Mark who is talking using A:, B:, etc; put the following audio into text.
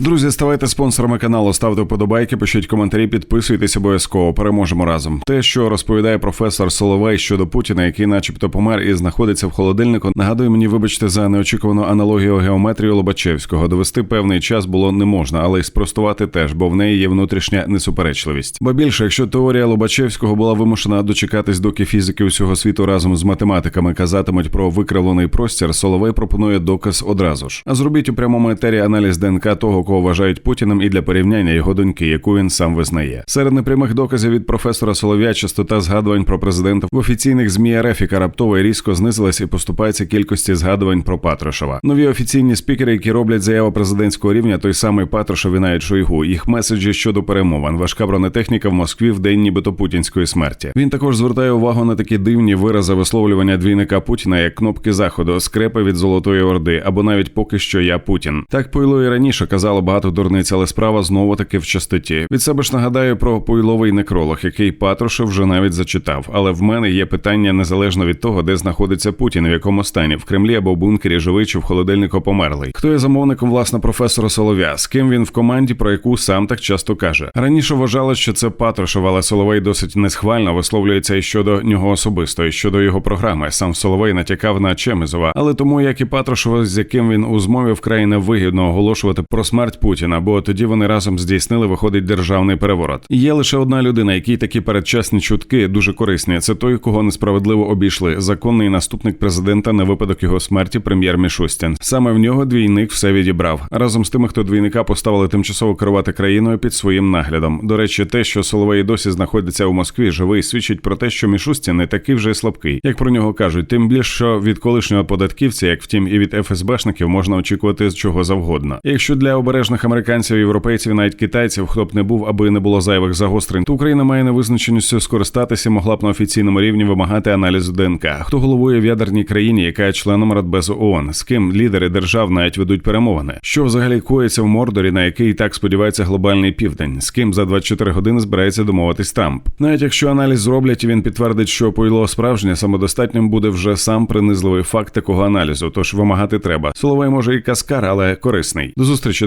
A: Друзі, ставайте спонсорами каналу, ставте вподобайки, пишіть коментарі, підписуйтесь обов'язково. Переможемо разом. Те, що розповідає професор Соловей щодо Путіна, який, начебто, помер і знаходиться в холодильнику, нагадує мені, вибачте, за неочікувану аналогію геометрію Лобачевського. Довести певний час було не можна, але й спростувати теж, бо в неї є внутрішня несуперечливість. Бо більше, якщо теорія Лобачевського була вимушена дочекатись, доки фізики усього світу разом з математиками казатимуть про викривлений простір, Соловей пропонує доказ одразу ж. А зробіть у прямому етері аналіз ДНК того, кого вважають Путіним, і для порівняння його доньки, яку він сам визнає. Серед непрямих доказів від професора Солов'я частота згадувань про президента в офіційних змі РФ, яка раптово і різко знизилась і поступається кількості згадувань про Патрушева. Нові офіційні спікери, які роблять заяву президентського рівня, той самий Патрушев і навіть Шойгу. Їх меседжі щодо перемовин. Важка бронетехніка в Москві в день нібито путінської смерті. Він також звертає увагу на такі дивні вирази висловлювання двійника Путіна як кнопки заходу, скрепи від Золотої Орди, або навіть поки що я Путін. Так Пойло і раніше казало багато дурниць, але справа знову таки в частоті. Від себе ж нагадаю про пойловий некролог, який Патрушев вже навіть зачитав. Але в мене є питання незалежно від того, де знаходиться Путін, в якому стані в Кремлі або в бункері живий чи в холодильнику померлий. Хто є замовником власне професора Солов'я? З ким він в команді, про яку сам так часто каже. Раніше вважали, що це Патрушев, але Соловей досить несхвально висловлюється і щодо нього особисто, і щодо його програми. Сам Соловей натякав на Чемезова, але тому як і Патрушева, з яким він у змові вкрай невигідно оголошувати про смерть Путіна, бо тоді вони разом здійснили виходить державний переворот. Є лише одна людина, якій такі передчасні чутки дуже корисні. Це той, кого несправедливо обійшли. Законний наступник президента на випадок його смерті, прем'єр Мішустін. Саме в нього двійник все відібрав. Разом з тими, хто двійника поставили тимчасово керувати країною під своїм наглядом. До речі, те, що Соловей досі знаходиться у Москві, живий, свідчить про те, що Мішустін не такий вже слабкий, як про нього кажуть. Тим більше що від колишнього податківця, як втім, і від ФСБшників можна очікувати чого завгодно. Якщо для обережних американців, європейців, навіть китайців, хто б не був, аби не було зайвих загострень, то Україна має невизначеністю скористатися, могла б на офіційному рівні вимагати аналізу ДНК. Хто головує в ядерній країні, яка є членом Радбезу ООН? З ким лідери держав навіть ведуть перемовини? Що взагалі коїться в Мордорі, на який і так сподівається глобальний південь? З ким за 24 години збирається домовитись Трамп? Навіть якщо аналіз зроблять, він підтвердить, що пойло справжнє, самодостатнім буде вже сам принизливий факт такого аналізу. Тож вимагати треба. Соловей може і каскар, але корисний. До зустрічі,